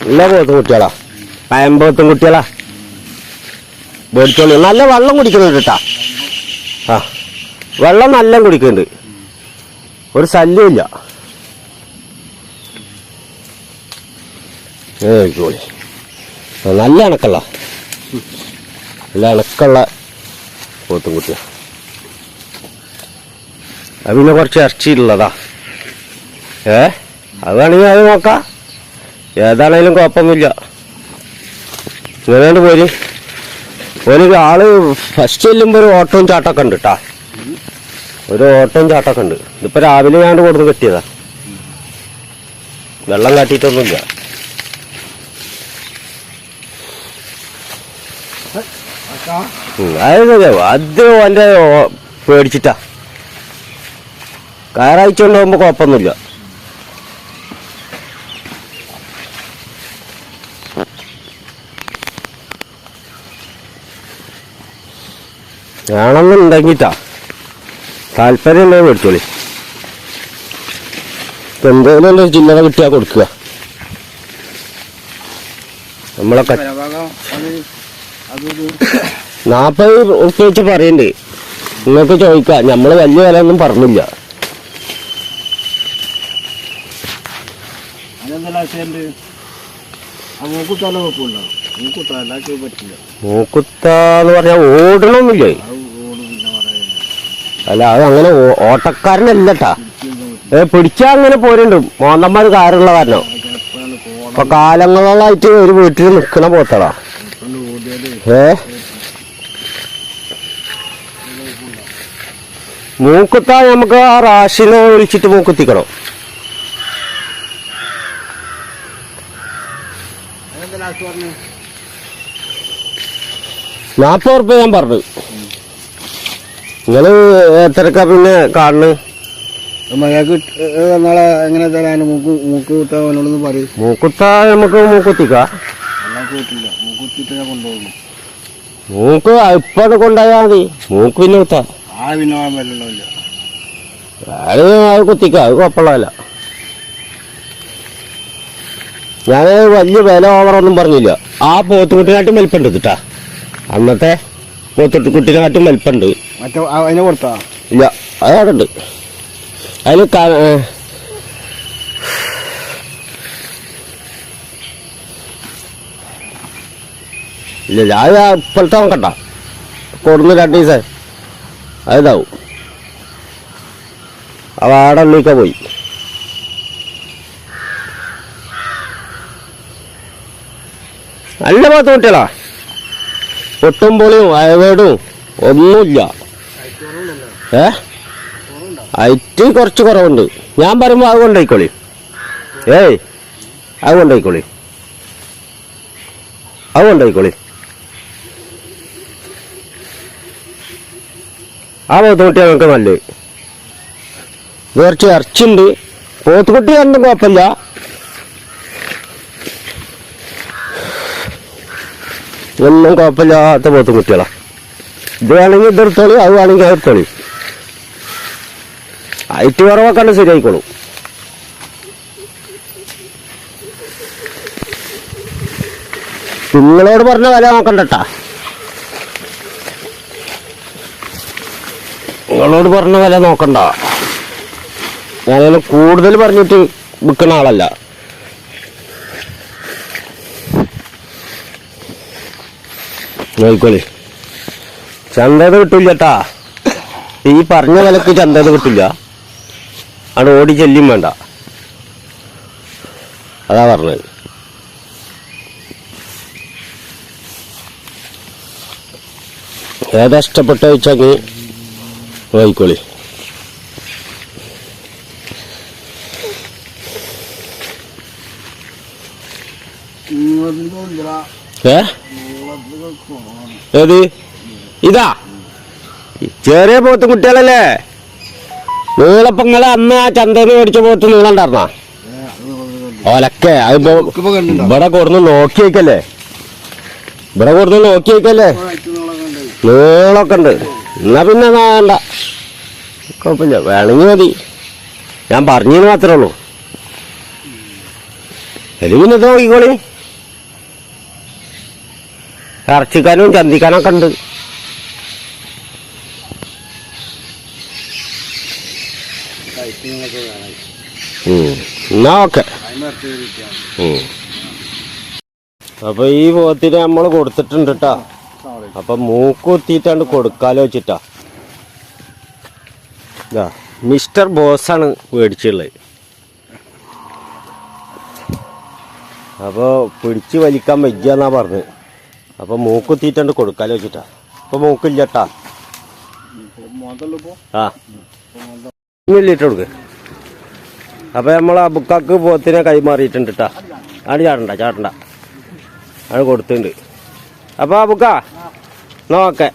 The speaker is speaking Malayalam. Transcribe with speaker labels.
Speaker 1: നല്ല പോത്തും കുട്ടികളാ. പയമ്പോത്തും കുട്ടികളാ. മേടിച്ചോളൂ നല്ല വെള്ളം കുടിക്കുന്നുണ്ട് കേട്ടാ ആ വെള്ളം നല്ല കുടിക്കുന്നുണ്ട്. ഒരു ശല്യമില്ല ഏ ജോളി നല്ല അണക്കള്ള. നല്ല അണക്കുള്ള പോത്തും കുട്ടിയാ അത് പിന്നെ കുറച്ച് ഇറച്ചിയുള്ളതാ. ഏ അത് വേണമെങ്കിൽ അത് നോക്കാം. ഏതാണേലും കുഴപ്പമൊന്നുമില്ല. ഇങ്ങനെയാണ് പോര്. ഒരു ആൾ ഫസ്റ്റ് ചെല്ലുമ്പോൾ ഒരു ഓട്ടവും ചാട്ടമൊക്കെ ഉണ്ട് കേട്ടാ ഒരു ഓട്ടവും ചാട്ടമൊക്കെ ഉണ്ട്. ഇതിപ്പോ രാവിലെ ഞാൻ കൊടുത്ത് കെട്ടിയതാ. വെള്ളം കാട്ടിയിട്ടൊന്നുമില്ല. അതെ അത് ഓ- പേടിച്ചിട്ടാ. കയറാഴ്ച കൊണ്ടുപോകുമ്പോ കുഴപ്പമൊന്നുമില്ല. വേണമെന്നുണ്ടെങ്കിട്ടാ. താല്പര്യം ഉണ്ടെങ്കിൽ മേടിച്ചോളി എന്തെങ്കിലും ഒരു ചില്ലറ കിട്ടിയാ കൊടുക്കുക. നമ്മളെ നാപ്പത് ഉറുപ്പ്യ വെച്ച് പറയണ്ടേ. നിങ്ങൾക്ക് ചോദിക്കാം. നമ്മൾ വലിയ വില ഒന്നും പറഞ്ഞില്ല
Speaker 2: പറ്റില്ല.
Speaker 1: മൂക്കുത്താന്ന് പറഞ്ഞാൽ
Speaker 2: അത് ഓട് പിന്നെ പറയുന്നത്
Speaker 1: അല്ല അത് അങ്ങനെ ഓട്ടക്കാരനല്ല ഓട്ടക്കാരനല്ലട്ടാ. ഏ പിടിച്ചാ അങ്ങനെ പോരുണ്ട്. മോന്തന്മാര് കാറുള്ള കാരണം. ഇപ്പൊ കാലങ്ങളായിട്ട് ഒരു വീട്ടിൽ നിൽക്കണ പോത്തടാ. ഏ? മൂക്കുത്താ നമുക്ക് ആ റാഷിനെ ഒഴിച്ചിട്ട് മൂക്കുത്തിക്കണം. നാപ്പത് ഉറുപ്പ്യ ഞാൻ പറഞ്ഞു. നിങ്ങൾ എത്രക്കാ പിന്നെ
Speaker 2: കാണുന്നത് നാളെ എങ്ങനെ തരാൻ മൂക്ക് മൂക്ക് കുത്താൻ പറയും.
Speaker 1: മൂക്കുത്ത നമുക്ക് മൂക്കുത്തിക്കാം.
Speaker 2: കൂട്ടില്ല ഞാൻ കൊണ്ടുപോകുന്നു
Speaker 1: മൂക്ക് ഇപ്പൊ അത് കൊണ്ടുപോയാൽ മതി. മൂക്ക് പിന്നെ കുത്താ.
Speaker 2: ആ പിന്നെ പോകാൻ പറ്റില്ല
Speaker 1: അത് അത് കുത്തിക്കാം അത് കുഴപ്പമുള്ളതല്ല ഞാൻ വലിയ വില ഓവറൊന്നും പറഞ്ഞില്ല. ആ പോത്തുകുട്ടിനാട്ടും വലിപ്പുണ്ട് കേട്ടാ അന്നത്തെ പോത്തുകുട്ടിനാട്ടും വലിപ്പുണ്ട്
Speaker 2: മറ്റേ അതിനെ കൊടുത്താ?
Speaker 1: ഇല്ല അത് അവിടെ ഉണ്ട്. അതിൽ ഇല്ല അത് ഇപ്പോഴത്തെ രണ്ട് ദിവസം. അതിതാവും അവ ആടെ ഉള്ളിക്ക പോയി. നല്ല പത്ത് കുട്ടികളാ. പൊട്ടും പൊളിയും അയവേടും ഒന്നുമില്ല. ഏ? ഐറ്റ് കുറച്ച് കുറവുണ്ട്. ഞാൻ പറയുമ്പോൾ അത് കൊണ്ടുപോയിക്കോളി. ഏയ് അത് കൊണ്ടുപോയിക്കോളി. അത് കൊണ്ടുപോയിക്കോളി. ആ പോത്തുകുട്ടി നമുക്ക് നല്ലത്. കുറച്ച് ഇറച്ചുണ്ട് പോത്തുകുട്ടി ഒന്നും കുഴപ്പമില്ല. ഒന്നും കുഴപ്പമില്ലാത്ത പോത്തുകുട്ടികളാണ് ഇത് വേണമെങ്കിൽ ഇതെടുത്തോളി അത് വേണമെങ്കിൽ എടുത്തോളി ഐറ്റ് കുറവൊക്കെ ശരിയായിക്കോളും. നിങ്ങളോട് പറഞ്ഞ വില നോക്കണ്ടട്ടാ. നിങ്ങളോട് പറഞ്ഞ വില നോക്കണ്ട. ഞാനതിന് കൂടുതൽ പറഞ്ഞിട്ട് വിൽക്കുന്ന ആളല്ല. നോയിക്കോളി ചന്തത് കിട്ടില്ലട്ടാ ഈ പറഞ്ഞ വിലക്ക് ചന്തത് കിട്ടില്ല അവിടെ ഓടി ചെല്ലും വേണ്ട. അതാ പറഞ്ഞത്. ഏതാ ഇഷ്ടപ്പെട്ട വെച്ചങ്ങ് വായിക്കോളി. ഏത്? ഇതാ. ചെറിയ പോത്ത് കുട്ടികളല്ലേ? നീളപ്പങ്ങൾ അന്ന് ആ ചന്തയിൽ മേടിച്ച പോത്ത് നീളണ്ടായിരുന്ന ഓലക്കെ അതിപ്പോ ഇവിടെ കൊടുന്ന് നോക്കി വയ്ക്കല്ലേ ഇവിടെ കൊടുന്ന് നോക്കി വയ്ക്കല്ലേ നീളൊക്കെ ഉണ്ട്. എന്നാ പിന്നെ വേണ്ട? കുഴപ്പമില്ല. വേണമെങ്കിൽ മതി. ഞാൻ പറഞ്ഞു മാത്രമേ ഉള്ളൂ. അതിൽ പിന്നെ നോക്കിക്കോളി? ഇറച്ചിക്കാനും ചന്തിക്കാനൊക്കെ ഉണ്ട്. എന്നാ ഓക്കെ. അപ്പൊ ഈ പോത്തിന് നമ്മൾ കൊടുത്തിട്ടുണ്ട് കേട്ടാ അപ്പൊ മൂക്കുത്തിട്ടാണ് കൊടുക്കാലോ വെച്ചിട്ടാ. മിസ്റ്റർ മിസ്റ്റർ ആണ് മേടിച്ചുള്ളത് അപ്പൊ പിടിച്ച് വലിക്കാൻ വയ്യാന്നാ പറഞ്ഞത്. അപ്പൊ മൂക്കുത്തിട്ടാണ്ട് കൊടുക്കാലോ വെച്ചിട്ടാ. അപ്പൊ മൂക്കില്ലട്ടാ ആ. ഇല്ലിട്ട് കൊടുക്ക്. അപ്പൊ നമ്മൾ അബുക്കാക്ക് പോത്തിനെ കൈമാറിയിട്ടുണ്ട് കേട്ടാ ആണ് ചാടണ്ട ചാടണ്ട. അത് കൊടുത്തിട്ടുണ്ട് അപ്പൊ അബുക്ക നോക്കെ